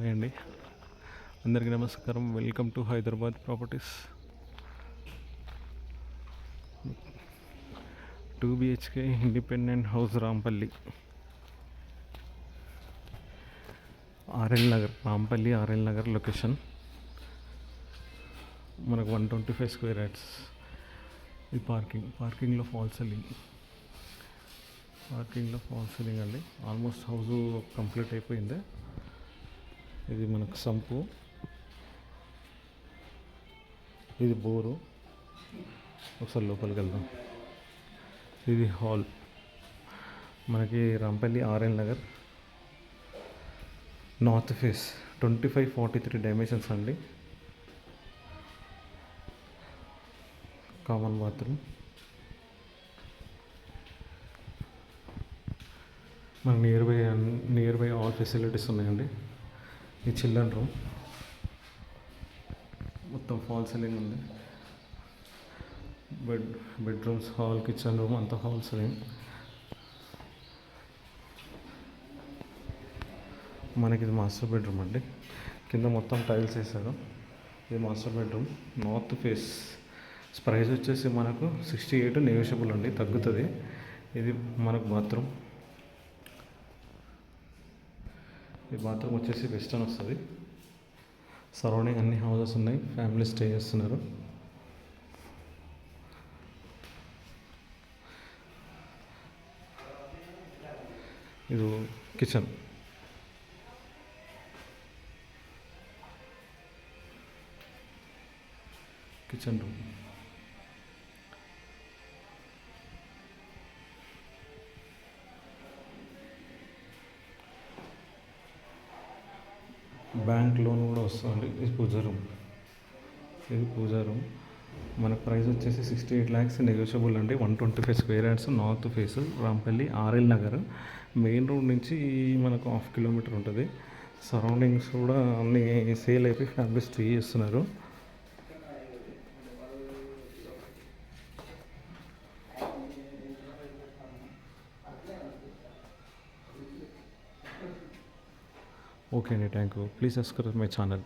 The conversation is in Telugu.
హాయ్ అండి. అందరికీ నమస్కారం. Welcome to Hyderabad properties two BHK independent house Rampalli RL Nagar Rampalli RL Nagar location మనకు one twenty five square yards ఇది పార్కింగ్ పార్కింగ్లో ఫాల్ సెల్లింగ్ పార్కింగ్లో ఫాల్ సీలింగ్ అండి. ఆల్మోస్ట్ హౌస్ కంప్లీట్ అయిపోయింది. ఇది మనకు సంపు. ఇది బోరు. ఒకసారి లోపలికి వెళ్దాం. ఇది హాల్. మనకి Rampalli RN Nagar. North face. Twenty five forty three dimensions అండి. Common bathroom. మన near by near by all facilities ఉన్నాయండి. ఈ చిల్డ్రన్ రూమ్. మొత్తం ఫాల్ సీలింగ్ ఉంది. Bed bedrooms hall kitchen room అంతా హాల్ సీలింగ్. మనకి ఇది మాస్టర్ బెడ్రూమ్ అండి. కింద మొత్తం టైల్స్ వేసారు ఇది master bedroom. North face price వచ్చేసి మనకు సిక్స్టీ ఎయిట్ నెగోషియబుల్ అండి తగ్గుతుంది. ఇది మనకు బాత్రూమ్. ఈ బాత్రూమ్ వచ్చేసి వెస్టర్న్ వస్తుంది. సరౌండింగ్ అన్ని హౌజెస్ ఉన్నాయి. ఫ్యామిలీ స్టే చేస్తున్నారు. ఇది kitchen kitchen room bank loan కూడా వస్తుంది. ఇది పూజా రూమ్. ఇది పూజా రూమ్. మన ప్రైస్ వచ్చేసి సిక్స్టీ ఎయిట్ ల్యాక్స్ నెగోషియబుల్ అండి. One twenty five square yards north face Rampalli RL Nagar. Main road నుంచి మనకు హాఫ్ కిలోమీటర్ ఉంటుంది. సరౌండింగ్స్ కూడా అన్నీ సేల్ అయిపోయి ఫ్యామిలీ స్టే చేస్తున్నారు. ఓకే అండి thank you. Please subscribe my channel.